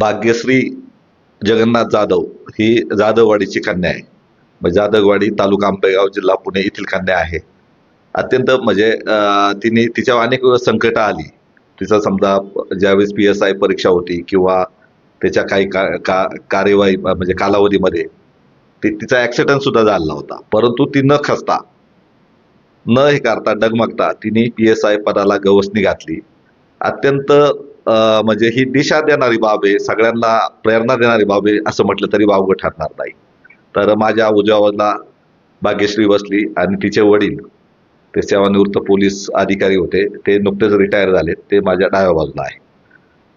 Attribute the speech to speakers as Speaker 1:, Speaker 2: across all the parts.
Speaker 1: भाग्यश्री जगन्नाथ जाधव ही जाधववाडीची कन्या आहे. म्हणजे जाधववाडी तालुका आंबेगाव जिल्हा पुणे येथील कन्या आहे. अत्यंत म्हणजे तिने तिच्यावर अनेक संकट आली. तिचा समजा ज्यावेळेस पी एस आय परीक्षा होती किंवा त्याच्या काही का, का कार्यवाही म्हणजे कालावधीमध्ये ते तिचा ऍक्सिडेंट सुद्धा झालेला होता. परंतु ती न खसता न हे करता डगमगता तिने पी एस आय पदाला गवसणी घातली. अत्यंत म्हणजे ही दिशा देणारी बाब आहे सगळ्यांना प्रेरणा देणारी बाब आहे असं म्हटलं तरी वावगं ठरणार नाही. तर माझ्या उजव्याला भाग्यश्री बसली आणि तिचे वडील ते सेवानिवृत्त पोलीस अधिकारी होते ते नुकतेच रिटायर झाले ते माझ्या डाव्या बाजूला आहे.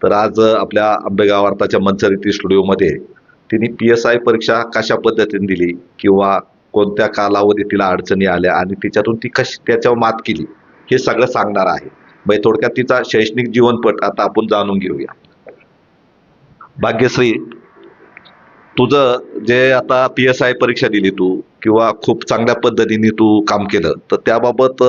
Speaker 1: तर आज आपल्या आंबेगाव अर्थाच्या मंचरिती स्टुडिओमध्ये तिने पी एस आय परीक्षा कशा पद्धतीने दिली किंवा कोणत्या कालावधीत तिला अडचणी आल्या आणि तिच्यातून ती कशी त्याच्यावर मात केली हे सगळं सांगणार आहे. म्हणजे थोडक्यात तिचा शैक्षणिक जीवनपट आता आपण जाणून घेऊया. भाग्यश्री तुझं जे आता पी एस आय परीक्षा दिली तू किंवा खूप चांगल्या पद्धतीने तू काम केलं तर त्याबाबत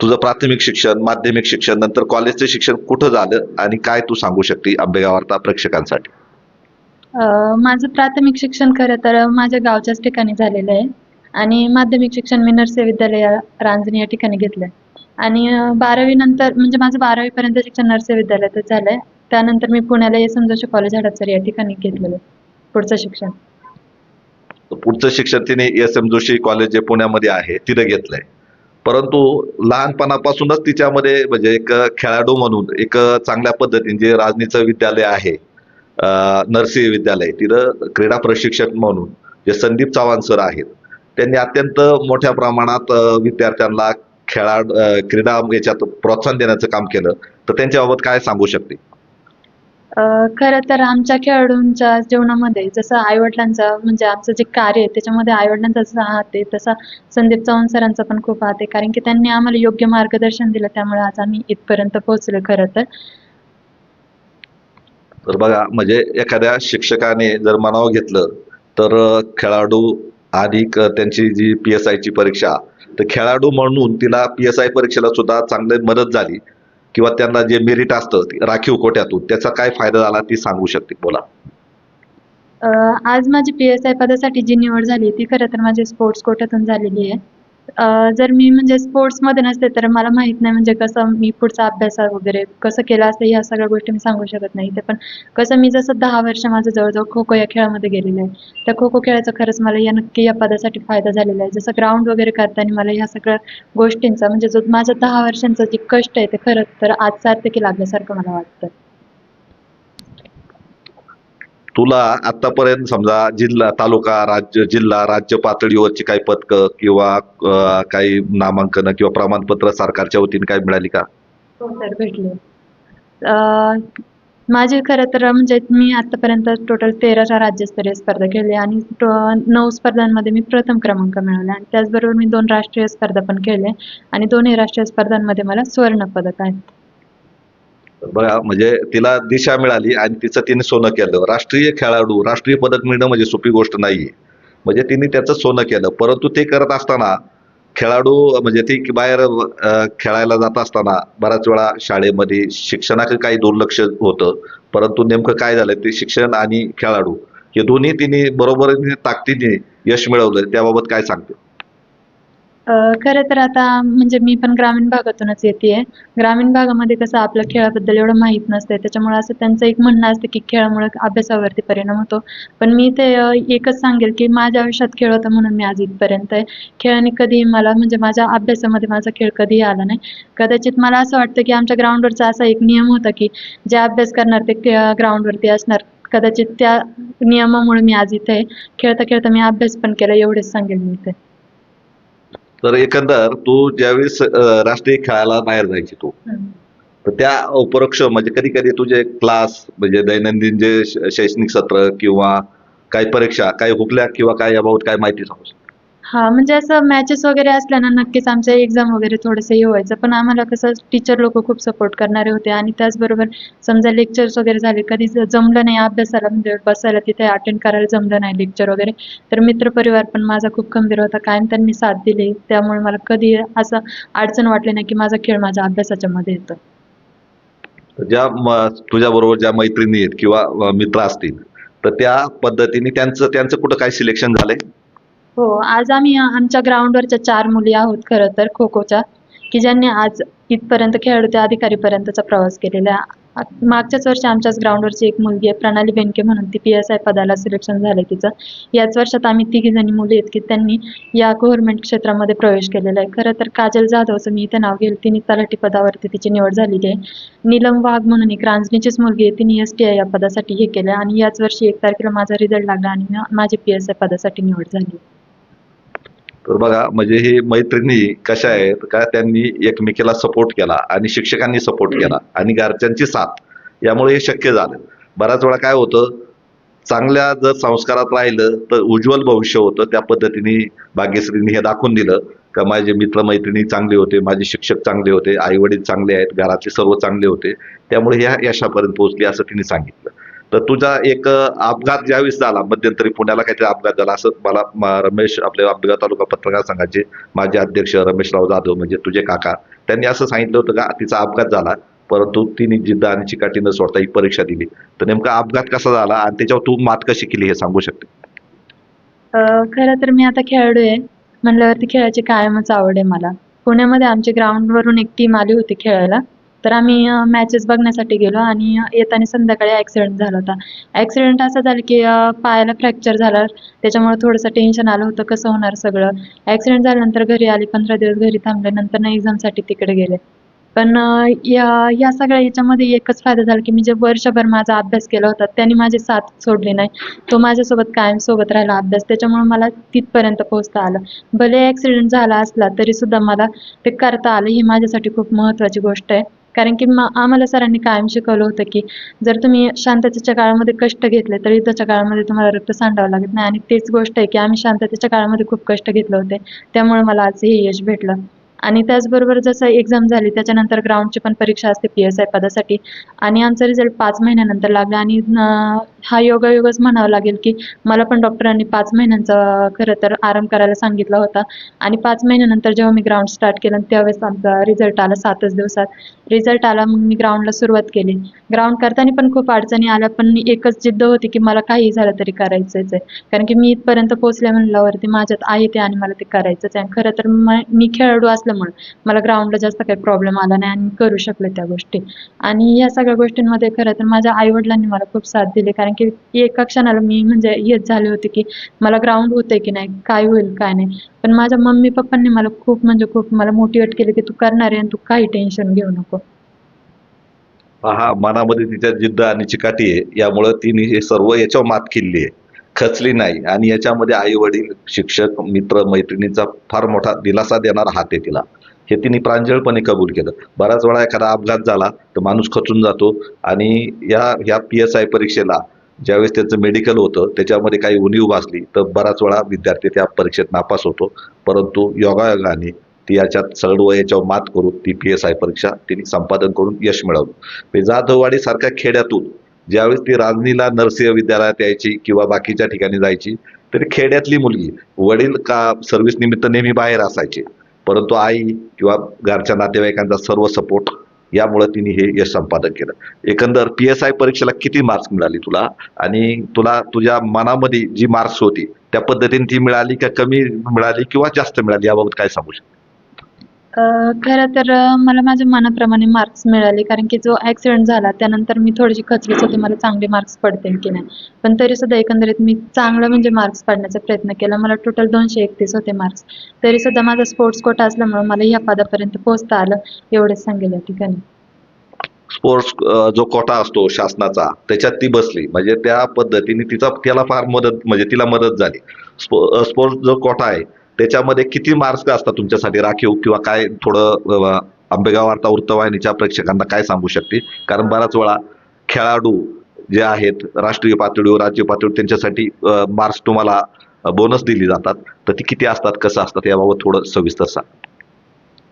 Speaker 1: तुझं प्राथमिक शिक्षण माध्यमिक शिक्षण नंतर कॉलेजचं शिक्षण कुठं झालं आणि काय तू सांगू शकते आंबेगावार्ता प्रेक्षकांसाठी?
Speaker 2: माझं प्राथमिक शिक्षण खरं तर माझ्या गावच्याच ठिकाणी झालेलं आहे आणि माध्यमिक शिक्षण मी नरसे विद्यालय रांजणी या ठिकाणी घेतलं आणि बारावी नंतर म्हणजे माझं बारावीपर्यंत शिक्षण नरसे विद्यालयातच झालं आहे त्यानंतर मी पुण्याला S M Joshi college Hadapsar या ठिकाणी घेतलेलं आहे पुढचं शिक्षण.
Speaker 1: पुढचं शिक्षण तिने एस एम जोशी कॉलेज जे पुण्यामध्ये आहे तिथं घेतलंय. परंतु लहानपणापासूनच तिच्यामध्ये म्हणजे एक खेळाडू म्हणून एक चांगल्या पद्धतीने जे राजनीचं विद्यालय आहे नर्सिंग विद्यालय तिथं क्रीडा प्रशिक्षक म्हणून जे संदीप चव्हाण सर आहेत त्यांनी अत्यंत मोठ्या प्रमाणात विद्यार्थ्यांना खेळा अं, क्रीडा याच्यात प्रोत्साहन देण्याचं काम केलं तर त्यांच्याबाबत काय सांगू शकते?
Speaker 2: खरं तर आमच्या खेळाडूंच्या जीवनामध्ये जसं आईवडिलांचा म्हणजे आमचं जे कार्य आहे त्याच्यामध्ये आईवडिलांचा जसा हात आहे तसा संदीप चव्हाण सरांचा पण खूप हात आहे कारण की त्यांनी आम्हाला योग्य मार्गदर्शन दिलं त्यामुळे आज आम्ही इथपर्यंत पोहोचलो खरं तर.
Speaker 1: तर बघा म्हणजे एखाद्या शिक्षकाने जर मनावर घेतलं तर खेळाडू आणि क- त्यांची जी पी एस आयची परीक्षा तर खेळाडू म्हणून तिला पी एस आय परीक्षेला सुद्धा चांगली मदत झाली. किंवा त्यांना जे मेरिट असतं राखीव कोट्यातून त्याचा काय फायदा झाला ती सांगू शकते. बोला.
Speaker 2: आज माझी पी एस आय पदासाठी जी निवड झाली ती खरं तर माझ्या स्पोर्ट्स कोट्यातून झालेली आहे. जर मी म्हणजे स्पोर्ट्समध्ये नसते तर मला माहीत नाही म्हणजे कसं मी पुढचा अभ्यास वगैरे कसं केला असतं ह्या सगळ्या गोष्टी मी सांगू शकत नाही ते पण कसं मी जसं दहा वर्ष माझं जवळजवळ खो खो या खेळामध्ये गेलेलं आहे त्या खो खो खेळाचा खरंच मला या नक्की या पदासाठी फायदा झालेला आहे. जसं ग्राउंड वगैरे करताना मला ह्या सगळ्या गोष्टींचा म्हणजे जो माझ्या दहा वर्षांचा जे कष्ट आहे ते खरंच तर आज सार्थकी लागल्यासारखं मला वाटतं.
Speaker 1: तुला आतापर्यंत समजा जिल्हा तालुका राज्य जिल्हा राज्य पातळीवरची काही पदकं किंवा काही नामांकन किंवा प्रमाणपत्र सरकारच्या वतीने काय मिळाली का?
Speaker 2: हो सर भेटले. माझे खरं तर म्हणजे मी आतापर्यंत टोटल तेराच्या राज्यस्तरीय स्पर्धा केली आणि नऊ स्पर्धांमध्ये मी प्रथम क्रमांक मिळवला आणि त्याचबरोबर मी दोन राष्ट्रीय स्पर्धा पण केले आणि दोन्ही राष्ट्रीय स्पर्धांमध्ये मला सुवर्ण पदक आहेत.
Speaker 1: बघा म्हणजे तिला दिशा मिळाली आणि तिचं तिने सोनं केलं. राष्ट्रीय खेळाडू राष्ट्रीय पदक मिळणं म्हणजे सोपी गोष्ट नाहीये. म्हणजे तिने त्याचं सोनं केलं. परंतु ते करत असताना खेळाडू म्हणजे ती बाहेर खेळायला जात असताना बऱ्याच वेळा शाळेमध्ये शिक्षणाकडे काही दुर्लक्ष होतं. परंतु नेमकं काय झालं ते शिक्षण आणि खेळाडू हे दोन्ही तिने बरोबरीने ताकदीने यश मिळवलं. त्याबाबत काय सांगते?
Speaker 2: खरं तर आता म्हणजे मी पण ग्रामीण भागातूनच येते ग्रामीण भागामध्ये कसं आपलं खेळाबद्दल एवढं माहीत नसतं त्याच्यामुळे असं त्यांचं एक म्हणणं असतं की खेळामुळे अभ्यासावरती परिणाम होतो. पण मी ते एकच सांगेल की माझ्या आयुष्यात खेळ होता म्हणून मी आज इथपर्यंत आहे. खेळाने कधी मला म्हणजे माझ्या अभ्यासामध्ये माझा खेळ कधीही आला नाही. कदाचित मला असं वाटतं की आमच्या ग्राउंडवरचा असा एक नियम होता की जे अभ्यास करणार ते ग्राउंडवरती असणार. कदाचित त्या नियमामुळे मी आज इथे आहे. खेळता खेळता मी अभ्यास पण केला एवढेच सांगेल मी इथे.
Speaker 1: तर एकंदर तू ज्यावेळेस राष्ट्रीय खेळायला बाहेर जायची तू तर त्या उपरोक्ष म्हणजे कधी कधी तुझे क्लास म्हणजे दैनंदिन जे शैक्षणिक सत्र किंवा काही परीक्षा काही हुकल्या किंवा काही याबाबत काय माहिती सांगू शकतो.
Speaker 2: हा म्हणजे असं मॅचेस वगैरे असल्या ना नक्कीच आमच्या एक्झाम वगैरे थोडंसं हे व्हायचं. पण आम्हाला कसं टीचर लोक खूप सपोर्ट करणारे होते. आणि त्याचबरोबर समजा लेक्चर्स वगैरे झाले कधी जमलं नाही अभ्यासाला म्हणजे बसायला तिथे अटेंड करायला जमलं नाही लेक्चर वगैरे तर मित्रपरिवार पण माझा खूप खंबीर होता. कायम त्यांनी साथ दिली. त्यामुळे मला कधी असं अडचण वाटली नाही की माझा खेळ माझ्या अभ्यासाच्या मध्ये येतो.
Speaker 1: ज्या तुझ्या बरोबर ज्या मैत्रिणी आहेत किंवा अ, मित्र असतील तर त्या पद्धतीने त्यांचं त्यांचं कुठं काय सिलेक्शन झालंय?
Speaker 2: हो आज आम्ही आमच्या ग्राउंडवरच्या चार मुली आहोत खरं तर खो खोच्या की ज्यांनी आज इथपर्यंत खेळाडू त्या अधिकारीपर्यंतचा प्रवास केलेला. आहे. मागच्याच वर्षी आमच्याच ग्राउंडवरची एक मुलगी आहे प्रणाली बेनके म्हणून ती पी एस आय पदाला सिलेक्शन झालं तिचं. याच वर्षात आम्ही तिघी जणी मुली आहेत की त्यांनी या गव्हर्नमेंट क्षेत्रामध्ये प्रवेश केलेला आहे. खरं तर काजल जाधवचं मी इथे नाव घेईल तिने तलाठी पदावरती तिची निवड झालेली आहे. नीलम वाघ म्हणून एक रांजणीचीच मुलगी आहे तिने एस टी आय या पदासाठी हे केलं आणि याच वर्षी एक तारखेला माझा रिझल्ट लागला आणि माझी पी एस आय पदासाठी निवड झाली.
Speaker 1: तर बघा म्हणजे हे मैत्रिणी कशा आहेत का त्यांनी एकमेकीला सपोर्ट केला आणि शिक्षकांनी सपोर्ट केला आणि घरच्यांची साथ यामुळे हे शक्य झालं. बऱ्याच वेळा काय होतं चांगल्या जर संस्कारात राहिलं तर उज्ज्वल भविष्य होतं त्या पद्धतीने भाग्यश्रींनी हे दाखवून दिलं का माझे मित्रमैत्रिणी चांगले होते माझे शिक्षक चांगले होते आईवडील चांगले आहेत घरातले सर्व चांगले होते त्यामुळे ह्या यशापर्यंत पोहोचली असं तिने सांगितलं. तर तुझा एक अपघात ज्यावेळेस झाला मध्यंतरी पुण्याला काहीतरी अपघात झाला असं मला रमेश आपले आंबेगाव तालुका पत्रकार संघाचे माजी अध्यक्ष रमेशराव जाधव म्हणजे तुझे काका त्यांनी असं सांगितलं होतं का तिचा अपघात झाला परंतु तिने जिद्द आणि चिकाटी न सोडता ही परीक्षा दिली. तर नेमका अपघात कसा झाला आणि त्याच्यावर तू मात कशी केली हे सांगू शकते?
Speaker 2: खरं तर मी आता खेळाडू आहे म्हणल्यावरती खेळाची कायमच आवड आहे मला. पुण्यामध्ये आमच्या ग्राउंडवरून एक टीम आली होती खेळायला. तर आम्ही मॅचेस बघण्यासाठी गेलो आणि येताना संध्याकाळी ॲक्सिडेंट झाला होता. ॲक्सिडेंट असं झालं की पायाला फ्रॅक्चर झाला. त्याच्यामुळे थोडंसं टेन्शन आलं होतं कसं होणार सगळं. ॲक्सिडेंट झाल्यानंतर घरी आली पंधरा दिवस घरी थांबले नंतर ना एक्झामसाठी तिकडे गेले. पण या या सगळ्या याच्यामध्ये एकच फायदा झाला की मी जे वर्षभर माझा अभ्यास केला होता त्यांनी माझी साथ सोडली नाही. तो माझ्यासोबत कायम सोबत राहिला अभ्यास. त्याच्यामुळे मला तिथपर्यंत पोहोचता आलं. भले ॲक्सिडेंट झाला असला तरीसुद्धा मला ते करता आलं ही माझ्यासाठी खूप महत्त्वाची गोष्ट आहे. कारण की मग आम्हाला सरांनी कायम शिकवलं होतं की जर तुम्ही शांततेच्या काळामध्ये कष्ट घेतले तर युद्धाच्या काळामध्ये तुम्हाला रक्त सांडावं लागत नाही. आणि तेच गोष्ट आहे की आम्ही शांततेच्या काळामध्ये खूप कष्ट घेतले होते. त्यामुळे मला आज हे यश भेटलं. आणि त्याचबरोबर जसं एक्झाम झाली त्याच्यानंतर ग्राउंडची पण परीक्षा असते पी एस आय पदासाठी. आणि आमचा रिझल्ट पाच महिन्यानंतर लागला. आणि हा योगायोगच म्हणावा लागेल की मला पण डॉक्टरांनी पाच महिन्यांचा खरं तर आराम करायला सांगितला होता. आणि पाच महिन्यानंतर जेव्हा मी ग्राउंड स्टार्ट केलं त्यावेळेस आमचा रिझल्ट आला सातच दिवसात. रिझल्ट आला मग मी ग्राउंडला सुरुवात केली. ग्राउंड करताना पण खूप अडचणी आल्या पण एकच जिद्द होती की मला काही झालं तरी करायचंच आहे. कारण की मी इथपर्यंत पोहोचले म्हणल्यावरती माझ्यात आहे ते आणि मला ते करायचंच आहे. खरं तर मी खेळाडू असल्यामुळे मला ग्राउंडला जास्त काही प्रॉब्लेम आला नाही आणि करू शकले त्या गोष्टी. आणि या सगळ्या गोष्टींमध्ये खरं तर माझ्या आईवडिलांनी मला खूप साथ दिली कारण की एका क्षणाला मी म्हणजे हेच झाले होते की मला ग्राउंड होतंय की नाही काय होईल काय नाही. पण माझ्या मम्मी पप्पांनी मला खूप म्हणजे खूप मला मोटिवेट केलं की तू करणार आहे आणि तू काही टेन्शन घेऊ नको.
Speaker 1: हा मनामध्ये तिच्या जिद्द आणि चिकाटी आहे. यामुळे तिने हे सर्व याच्यावर मात केली आहे. खचली नाही आणि याच्यामध्ये आई वडील शिक्षक मित्र मैत्रिणींचा फार मोठा दिलासा देणारा हात आहे तिला. हे तिने प्रांजळपणे कबूल केलं. बऱ्याच वेळा एखादा अपघात झाला तर माणूस खचून जातो आणि या या पी एस आय परीक्षेला ज्यावेळेस त्याचं मेडिकल होतं त्याच्यामध्ये काही उणीव भासली तर बराच वेळा विद्यार्थी त्या परीक्षेत नापास होतो. परंतु योगायोगाने ती याच्यात सरळ याच्यावर मात करून ती पी एस आय परीक्षा तिने संपादन करून यश मिळवलं. म्हणजे खेड्यातून ज्यावेळेस ती राजनीला नरसिंह विद्यालयात यायची किंवा बाकीच्या ठिकाणी जायची तरी खेड्यातली मुलगी वडील का सर्व्हिस निमित्त नेहमी बाहेर असायचे. परंतु आई किंवा घरच्या नातेवाईकांचा सर्व सपोर्ट यामुळे तिने हे यश संपादन केलं. एकंदर पी एस आय परीक्षेला किती मार्क्स मिळाली तुला? आणि तुला तुझ्या मनामध्ये जी मार्क्स होती त्या पद्धतीने ती मिळाली का कमी मिळाली किंवा जास्त मिळाली? याबाबत काय सांगू शकतो?
Speaker 2: खरं तर मला माझ्या मनाप्रमाणे मार्क्स मिळाले. कारण की जो ॲक्सिडेंट झाला त्यानंतर मी थोडीशी खचलीच होती. मला चांगले मार्क्स पडतील की नाही. पण तरी सुद्धा एकंदरीत मी चांगलं म्हणजे मार्क्स पाडण्याचा प्रयत्न केला. मला टोटल दोनशे एकतीस होते मार्क्स तरी सुद्धा माझा स्पोर्ट्स कोटा असल्यामुळे मला ह्या पदापर्यंत पोहोचता आलं एवढेच सांगेल या ठिकाणी.
Speaker 1: स्पोर्ट्स जो कोटा असतो शासनाचा त्याच्यात ती बसली. म्हणजे त्या पद्धतीने तिचा त्याला फार मदत म्हणजे तिला मदत झाली. स्पोर्ट्स जो कोटा आहे त्याच्यामध्ये किती मार्क्स असतात तुमच्यासाठी? राखीव किंवा काय थोडं आंबेगाव वार्ता वृत्तवाहिनीच्या प्रेक्षकांना काय सांगू शकते? कारण बराच वेळा खेळाडू जे आहेत राष्ट्रीय पातळीवर राज्य पातळीवर त्यांच्यासाठी मार्क्स तुम्हाला बोनस दिली जातात. तर ती किती असतात कसं असतात याबाबत थोडं सविस्तर सांग.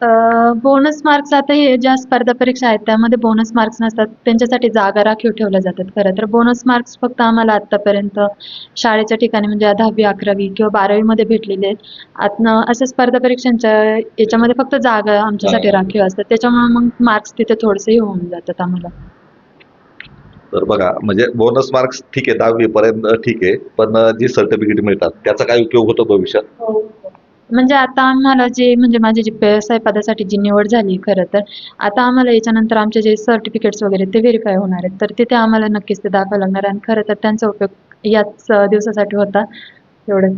Speaker 2: बोनस मार्क्स आता हे ज्या स्पर्धा परीक्षा आहेत त्यामध्ये बोनस मार्क्स नसतात. त्यांच्यासाठी जागा राखीव ठेवल्या जातात खरं तर. बोनस मार्क्स फक्त आम्हाला आत्तापर्यंत शाळेच्या ठिकाणी म्हणजे दहावी अकरावी किंवा बारावीमध्ये भेटलेले आहेत. आतनं अशा स्पर्धा परीक्षांच्या याच्यामध्ये फक्त जागा आमच्यासाठी राखीव असतात. त्याच्यामुळे मग मार्क्स तिथे थोडेसे होऊन जातात आम्हाला.
Speaker 1: तर बघा म्हणजे बोनस मार्क्स ठीक आहे दहावी पर्यंत ठीक आहे पण जी सर्टिफिकेट मिळतात त्याचा काय उपयोग होतो भविष्यात?
Speaker 2: म्हणजे आता आम्हाला जे म्हणजे माझी जी व्यवसाय पदासाठी जी निवड झाली खरं तर आता आम्हाला याच्यानंतर आमचे जे सर्टिफिकेट्स वगैरे ते व्हेरीफाय होणार आहेत. तर तिथे आम्हाला नक्कीच ते दाखवावं लागणार आणि खरं तर त्यांचा उपयोग याच दिवसासाठी होता एवढं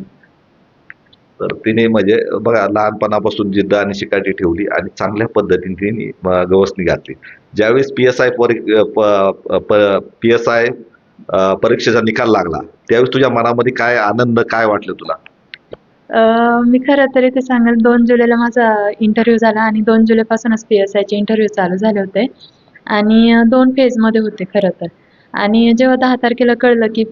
Speaker 1: तर तिने म्हणजे बघा लहानपणापासून जिद्द आणि शिकाटी ठेवली आणि चांगल्या पद्धतीने तिने गवसणी घातली. ज्यावेळेस P S I P S I परीक्षेचा निकाल लागला त्यावेळेस तुझ्या मनामध्ये काय आनंद काय वाटलं तुला?
Speaker 2: मी खरं तर इथे सांगेल दोन जुलैला माझा इंटरव्ह्यू झाला आणि दोन जुलैपासूनच पी एस आयचे इंटरव्ह्यू चालू झाले होते. आणि दोन फेजमध्ये होते खरं तर. आणि जेव्हा दहा तारखेला कळलं की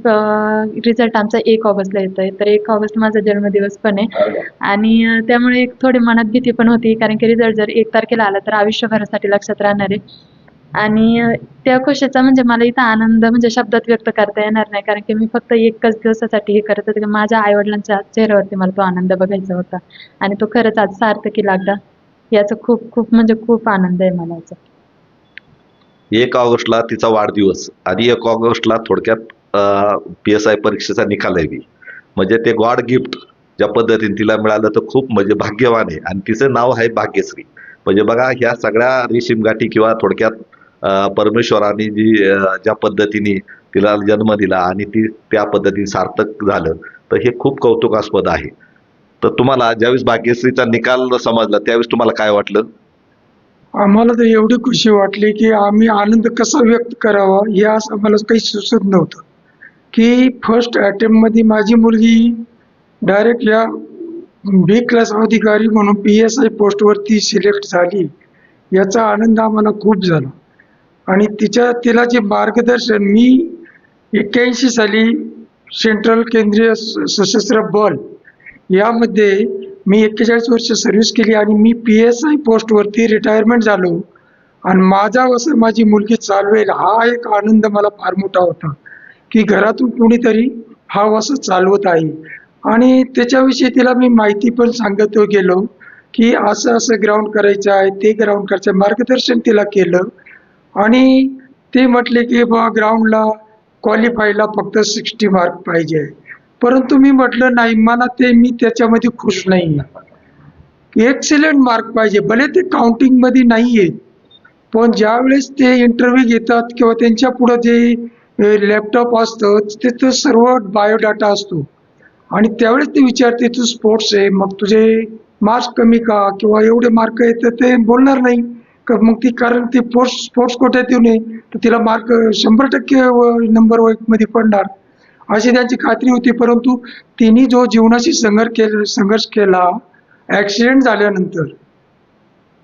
Speaker 2: रिझल्ट आमचा एक ऑगस्टला येतोय तर एक ऑगस्ट माझा जन्मदिवस पण आहे. आणि त्यामुळे एक थोडी मनात भीती पण होती कारण की रिझल्ट जर एक तारखेला आला तर आयुष्यभरासाठी लक्षात राहणार आहे. आणि त्या खुशीचा म्हणजे मला इथं आनंद म्हणजे शब्दात व्यक्त करता येणार नाही. कारण की मी फक्त एकच दिवसासाठी हे करत होते. की माझ्या आईवडिलांच्या चेहऱ्यावरती मला तो आनंद बघायचा होता. आणि तो खरंच आज सार्थकी लागला. याचा खूप खूप म्हणजे खूप आनंद आहे मला याचा.
Speaker 1: एक ऑगस्टला तिचा वाढदिवस आणि एक ऑगस्टला थोडक्यात पी एस आय परीक्षेचा निकाल आहे. बी. म्हणजे ते गॉड गिफ्ट ज्या पद्धतीने तिला मिळालं तर खूप म्हणजे भाग्यवान आहे. आणि तिचं नाव आहे भाग्यश्री. म्हणजे बघा ह्या सगळ्या रेशीम गाठी किंवा थोडक्यात परमेश्वराने जी ज्या पद्धतीने तिला जन्म दिला आणि ती त्या पद्धतीने सार्थक झालं तर हे खूप कौतुकास्पद आहे. तर तुम्हाला ज्यावेळेस भाग्यश्रीचा निकाल समजला त्यावेळेस तुम्हाला काय वाटलं?
Speaker 3: आम्हाला तर एवढी खुशी वाटली की आम्ही आनंद कसा व्यक्त करावा हे असं आम्हाला काही सुचत नव्हतं. की फर्स्टमध्ये माझी मुलगी डायरेक्ट या बी क्लास अधिकारी म्हणून पी एस आय पोस्टवरती सिलेक्ट झाली. याचा आनंद आम्हाला खूप झाला. आणि तिच्या तिला जे मार्गदर्शन मी एक्क्याऐंशी साली सेंट्रल केंद्रीय स- सशस्त्र बल यामध्ये मी एक्केचाळीस वर्ष सर्व्हिस केली आणि मी पी एस आय पोस्टवरती रिटायरमेंट झालो. आणि माझा असं माझी मुलगी चालवेल हा एक आनंद मला फार मोठा होता की घरातून कुणीतरी हा असं चालवत आहे. आणि त्याच्याविषयी तिला मी माहिती पण सांगत गेलो की असं असं ग्राउंड करायचं आहे ते ग्राउंड करायचं आहे. मार्गदर्शन तिला केलं. आणि ते म्हटले की बा ग्राउंडला क्वालिफायला फक्त सिक्स्टी मार्क पाहिजे. परंतु मी म्हटलं नाही मला ते मी त्याच्यामध्ये खुश नाही एक्सिलेंट मार्क पाहिजे. भले ते काउंटिंगमध्ये नाही आहेत पण ज्यावेळेस ते इंटरव्ह्यू घेतात किंवा त्यांच्या पुढं जे लॅपटॉप असतं तिथं सर्व बायोडाटा असतो. आणि त्यावेळेस ते विचारते तू स्पोर्ट्स आहे मग तुझे मार्क्स कमी का? किंवा एवढे मार्क आहेत तर ते बोलणार नाही. मग ती कारण ती स्पोर्ट्स स्पोर्ट्स कोट्यात येऊ नये? तर तिला मार्क शंभर टक्के नंबरमध्ये पडणार. अशी त्यांची खात्री होती परंतु तिने जो जीवनाशी संघर्ष केला संघर्ष केला ॲक्सिडेंट झाल्यानंतर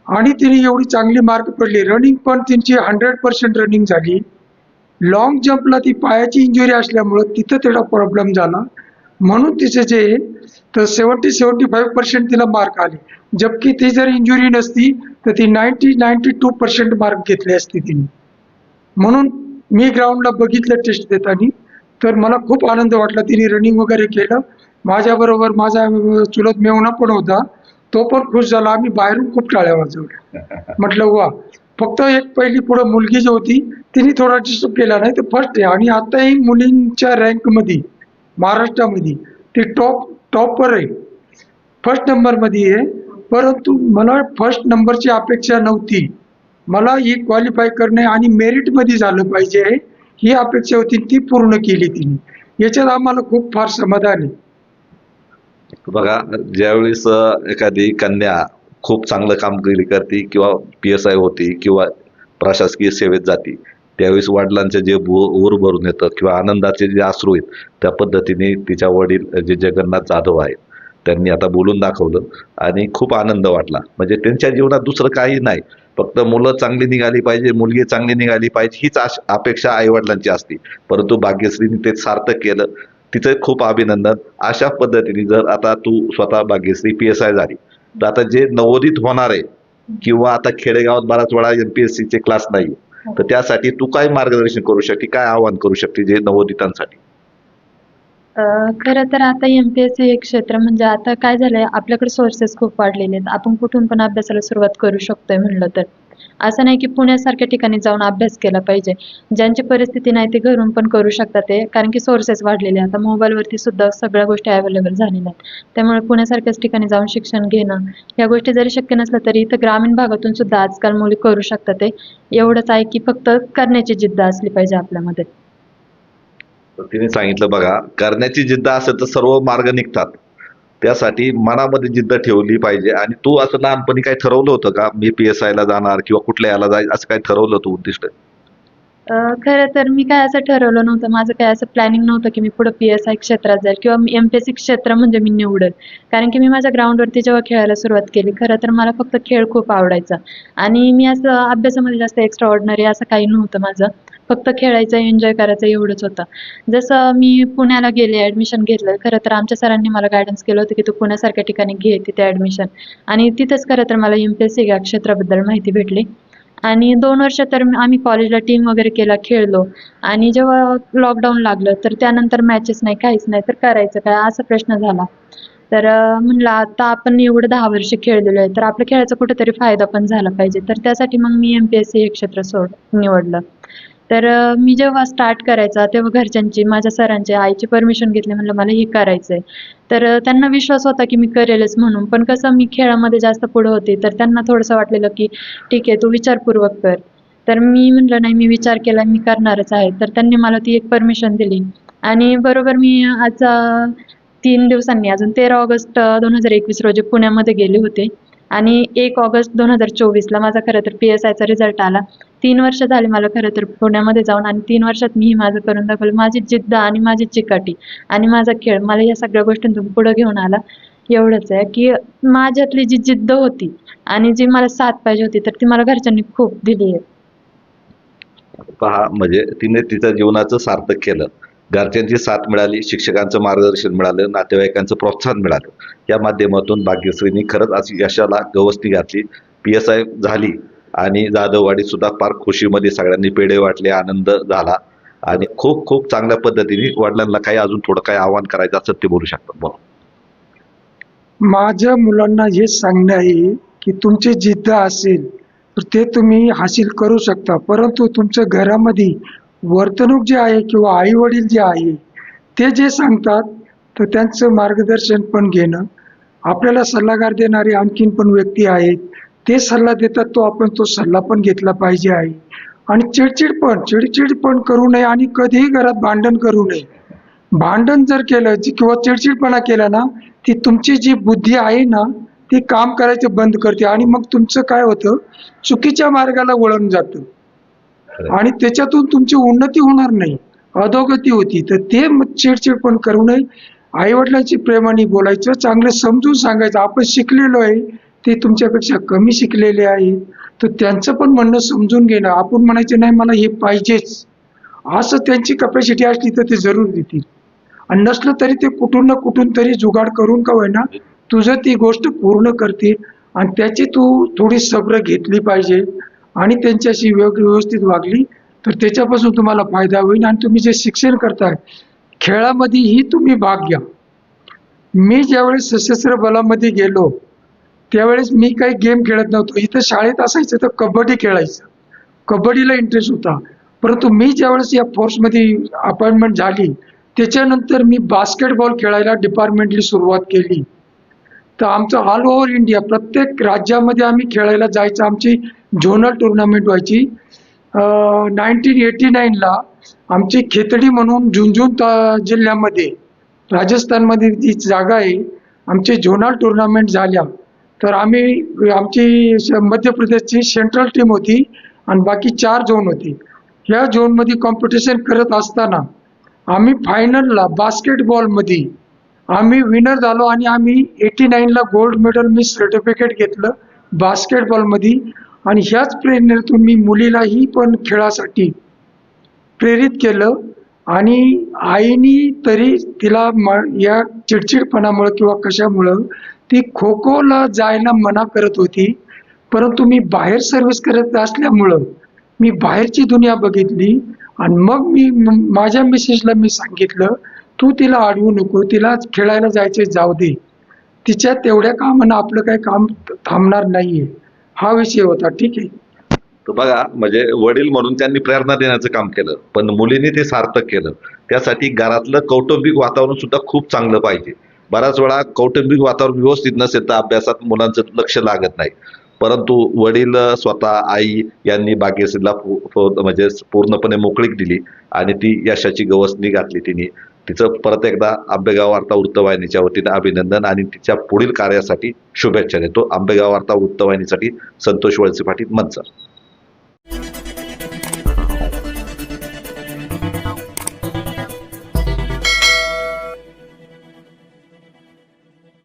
Speaker 3: आणि तिने एवढी चांगली मार्क पडली रनिंग पण तिची हंड्रेड पर्सेंट रनिंग झाली. लॉंग जम्पला ती पायाची इंजुरी असल्यामुळं तिथं तेवढा प्रॉब्लेम झाला. म्हणून तिचे जे तर सेवन्टी सेवन्टी फाईव्ह पर्सेंट तिला मार्क आले. जबकी ती जर इंजुरी नसती तर ती ninety ninety two percent mark घेतले असते तिने. म्हणून मी ग्राउंडला बघितलं टेस्ट देताना तर मला खूप आनंद वाटला. तिने रनिंग वगैरे केलं. माझ्याबरोबर माझा चुलत मेवणा पण होता. तो पण खुश झाला. आम्ही बाहेरून खूप टाळ्या वाजवल्या. म्हटलं वा. फक्त एक पहिली पुढं मुलगी जी होती तिने थोडा डिस्टर्ब केला नाही. तर फर्स्ट आहे. आणि आताही मुलींच्या रँकमध्ये महाराष्ट्रामध्ये ती टॉप टॉपवर आहे. फर्स्ट नंबरमध्ये आहे. परंतु मला फर्स्ट नंबरची अपेक्षा नव्हती. मला ही क्वालिफाय करणे आणि मेरिटमध्ये झालं पाहिजे ही अपेक्षा होती ती पूर्ण केली तिने. याच्यात आम्हाला खूप फार समाधान आहे.
Speaker 1: बघा ज्यावेळेस एखादी कन्या खूप चांगलं कामगिरी करते किंवा पी एस आय होती किंवा प्रशासकीय सेवेत जाते त्यावेळेस वडिलांचे जे भू- ऊर भरून येतं किंवा आनंदाचे जे अश्रू आहेत त्या पद्धतीने तिच्या वडील जे जगन्नाथ जाधव आहेत त्यांनी आता बोलून दाखवलं आणि खूप आनंद वाटला. म्हणजे त्यांच्या जीवनात दुसरं काही नाही. फक्त मुलं चांगली निघाली पाहिजे मुलगी चांगली निघाली पाहिजे हीच आश- अपेक्षा आईवडिलांची असते. परंतु भाग्यश्रीने ते सार्थक केलं. तिचं खूप अभिनंदन. अशा पद्धतीने जर आता तू स्वतः भाग्यश्री पी एस आय झाली तर आता जे नवोदित होणार आहे किंवा आता खेडेगावात बराच वेळा यन पी एस सीचे क्लास नाही तर त्यासाठी तू काय मार्गदर्शन करू शकते काय आवाहन करू शकते जे नवोदितांसाठी?
Speaker 2: खरं तर आता एम पी एस सी हे क्षेत्र म्हणजे आता काय झालंय आपल्याकडे सोर्सेस खूप वाढलेले आहेत. आपण कुठून पण अभ्यासाला सुरुवात करू शकतोय म्हणलं तर. असं नाही की पुण्यासारख्या ठिकाणी जाऊन अभ्यास केला पाहिजे. ज्यांची परिस्थिती नाही ते घरून पण करू शकतात ते कारण की सोर्सेस वाढलेले आहेत. आता मोबाईलवरती सुद्धा सगळ्या गोष्टी अवेलेबल झालेल्या आहेत. त्यामुळे पुण्यासारख्याच ठिकाणी जाऊन शिक्षण घेणं या गोष्टी जरी शक्य नसलं तरी इथं ग्रामीण भागातून सुद्धा आजकाल मुली करू शकतात ते. एवढंच आहे की फक्त करण्याची जिद्द असली पाहिजे आपल्यामध्ये.
Speaker 1: तर तिने सांगितलं बघा करण्याची जिद्द असेल तर सर्व मार्ग निघतात. त्यासाठी मनामध्ये जिद्द ठेवली पाहिजे आणि तू असं लहानपणी काही ठरवलं होतं का? मी पी एस आयला जाणार किंवा कुठल्या याला जाईल असं काही ठरवलं होतं उद्दिष्ट?
Speaker 2: खरं तर मी काय असं ठरवलं नव्हतं. माझं काय असं प्लॅनिंग नव्हतं की मी पुढे पी एस आय क्षेत्रात जाईल किंवा मी एम पी एस सी क्षेत्र म्हणजे मी निवडेल. कारण की मी माझ्या ग्राउंडवरती जेव्हा खेळायला सुरुवात केली खरं तर मला फक्त खेळ खूप आवडायचा. आणि मी असं अभ्यासामध्ये जास्त एक्स्ट्रा ऑर्डनरी असं काही नव्हतं माझं. फक्त खेळायचं एन्जॉय करायचं एवढंच होतं. जसं मी पुण्याला गेले ॲडमिशन घेतलं खरं तर आमच्या सरांनी मला गायडन्स केलं होतं की तू पुण्यासारख्या ठिकाणी घे तिथे ॲडमिशन आणि तिथंच खरं तर मला एम पी एस सी या क्षेत्राबद्दल माहिती भेटली. आणि दोन वर्ष तर आम्ही कॉलेजला टीम वगैरे केला खेळलो. आणि जेव्हा लॉकडाऊन लागलं तर त्यानंतर मॅचेस नाही काहीच नाही तर करायचं काय असा प्रश्न झाला. तर म्हणलं आता आपण एवढं दहा वर्ष खेळलेलो आहे तर आपल्या खेळाचा कुठेतरी फायदा पण झाला पाहिजे. तर त्यासाठी मग मी एम पी एस सी हे क्षेत्र सोड निवडलं. तर मी जेव्हा स्टार्ट करायचा तेव्हा घरच्यांची माझ्या सरांची आईची परमिशन घेतली म्हणलं मला हे करायचं आहे तर त्यांना विश्वास होता की मी करेलच म्हणून. पण कसं मी खेळामध्ये जास्त पुढं होते तर त्यांना थोडंसं वाटलेलं की ठीक आहे तू विचारपूर्वक कर. तर मी म्हणलं नाही मी विचार केला मी करणारच आहे. तर त्यांनी मला ती एक परमिशन दिली. आणि बरोबर मी आज तीन दिवसांनी अजून तेरा ऑगस्ट दोन हजार एकवीस रोजी पुण्यामध्ये गेले होते. आणि एक ऑगस्ट दोन हजार चोवीसला माझा खरं तर पी एस आयचा रिझल्ट आला. तीन वर्ष झाली मला खरं तर पुण्यामध्ये जाऊन आणि तीन वर्षात मी माझं करून दाखवलं. माझी जिद्द आणि माझी चिकाटी आणि माझा खेळ मला या सगळ्या गोष्टींतून पुढं घेऊन आला. एवढंच आहे की माझ्यातली जी जिद्द होती आणि जी मला साथ पाहिजे होती तर ती मला घरच्यांनी खूप दिली आहे.
Speaker 1: पहा म्हणजे तिने तिचं जीवनाचं सार्थक केलं. घरच्यांची साथ मिळाली शिक्षकांचं मार्गदर्शन मिळालं नातेवाईकांचं प्रोत्साहन मिळालं. या माध्यमातून भाग्यश्रीनी खरंच अशी यशाला गवस्ती घातली. पी एस आय झाली. आणि जाधववाडी सुद्धा फार खुशीमध्ये सगळ्यांनी पेढे वाटले आनंद झाला. आणि खूप खूप चांगल्या पद्धतीने वडिलांना काही अजून थोडं काही आव्हान करायचं असं ते बोलू शकतात बोला.
Speaker 3: माझ्या मुलांना हे सांगणे आहे की तुमची जिद्द असेल तर ते तुम्ही हासिल करू शकता. परंतु तुमच्या घरामध्ये वर्तणूक जे आहे किंवा आई वडील जे आहे ते जे सांगतात तर त्यांचं मार्गदर्शन पण घेणं. आपल्याला सल्लागार देणारे आणखीन पण व्यक्ती आहेत. ते सल्ला देतात तो आपण तो सल्ला पण घेतला पाहिजे आहे आणि चिडचिड पण चिडचिड पण करू नये आणि कधीही घरात भांडण करू नये. भांडण जर केलं किंवा चिडचिडपणा केला ना ती तुमची जी बुद्धी आहे ना ती काम करायचं बंद करते आणि मग तुमचं काय होतं? चुकीच्या मार्गाला वळून जातं. आणि त्याच्यातून तुमची उन्नती होणार नाही अधोगती होती. तर ते चिडचिड पण करू नये. आई वडिलांची प्रेमाने बोलायचं चांगलं समजून सांगायचं. आपण शिकलेलो आहे ते तुमच्यापेक्षा कमी शिकलेले आहेत. तर त्यांचं पण म्हणणं समजून घेणं. आपण म्हणायचं नाही मला हे पाहिजेच. असं त्यांची कपॅसिटी असली तर ते जरूर देतील. आणि नसलं तरी ते कुठून ना कुठून तरी जुगाड करून का होईना तुझं ती गोष्ट पूर्ण करतील आणि त्याची तू थोडी सब्र घेतली पाहिजे आणि त्यांच्याशी व्यवस्थित वागली तर त्याच्यापासून तुम्हाला फायदा होईल आणि तुम्ही जे शिक्षण करताय खेळामध्येही तुम्ही भाग घ्या. मी ज्यावेळेस सशस्त्र बलामध्ये गेलो त्यावेळेस मी काही गेम खेळत नव्हतो. इथं शाळेत असायचं तर कबड्डी खेळायचं. कबड्डीला इंटरेस्ट होता. परंतु मी ज्यावेळेस या फोर्समध्ये अपॉइंटमेंट झाली त्याच्यानंतर मी बास्केटबॉल खेळायला डिपार्टमेंटली सुरुवात केली. तर आमचं ऑल ओव्हर इंडिया प्रत्येक राज्यामध्ये आम्ही खेळायला जायचं. आमची झोनल टुर्नामेंट व्हायची. नाईन्टीन एटी नाईनला आमची खेतडी म्हणून झुंझुन ता- जिल्ह्यामध्ये राजस्थानमध्ये जी जागा आहे आमची झोनल टुर्नामेंट झाल्या. तर आम्ही आमची मध्य प्रदेशची सेंट्रल टीम होती आणि बाकी चार झोन होती. ह्या झोनमध्ये कॉम्पिटिशन करत असताना आम्ही फायनलला बास्केटबॉलमध्ये आम्ही विनर झालो आणि आम्ही एटी नाईनला गोल्ड मेडल मी सर्टिफिकेट घेतलं बास्केटबॉलमध्ये आणि ह्याच प्रेरणेतून मी मुलीलाही पण खेळासाठी प्रेरित केलं. आणि आईनी तरी तिला म या चिडचिडपणामुळं किंवा कशामुळं ती खो खोला जायला मना करत होती. परंतु मी बाहेर सर्व्हिस करत असल्यामुळं मी बाहेरची दुनिया बघितली आणि मग मी माझ्या मिसेसला मी सांगितलं तू तिला अडवू नको तिला खेळायला जायचे जाऊ दे. तिच्या तेवढ्या कामानं आपलं काही काम थांबणार नाहीये. हा विषय होता ठीक आहे.
Speaker 1: बघा म्हणजे वडील म्हणून त्यांनी प्रेरणा देण्याचं काम केलं पण मुलीने ते सार्थक केलं. त्यासाठी घरातलं कौटुंबिक वातावरण सुद्धा खूप चांगलं पाहिजे. बऱ्याच वेळा कौटुंबिक वातावरण व्यवस्थित नसेल तर अभ्यासात मुलांचं लक्ष लागत नाही. परंतु वडील स्वतः आई यांनी बागेसीला म्हणजे पूर्णपणे मोकळीक दिली आणि ती यशाची गवसणी घातली तिने. तिचं परत एकदा आंबेगाव वार्ता वृत्तवाहिनीच्या वतीने अभिनंदन आणि तिच्या पुढील कार्यासाठी शुभेच्छा देतो. आंबेगाव वार्ता वृत्तवाहिनीसाठी संतोष वळसे पाटील मंचर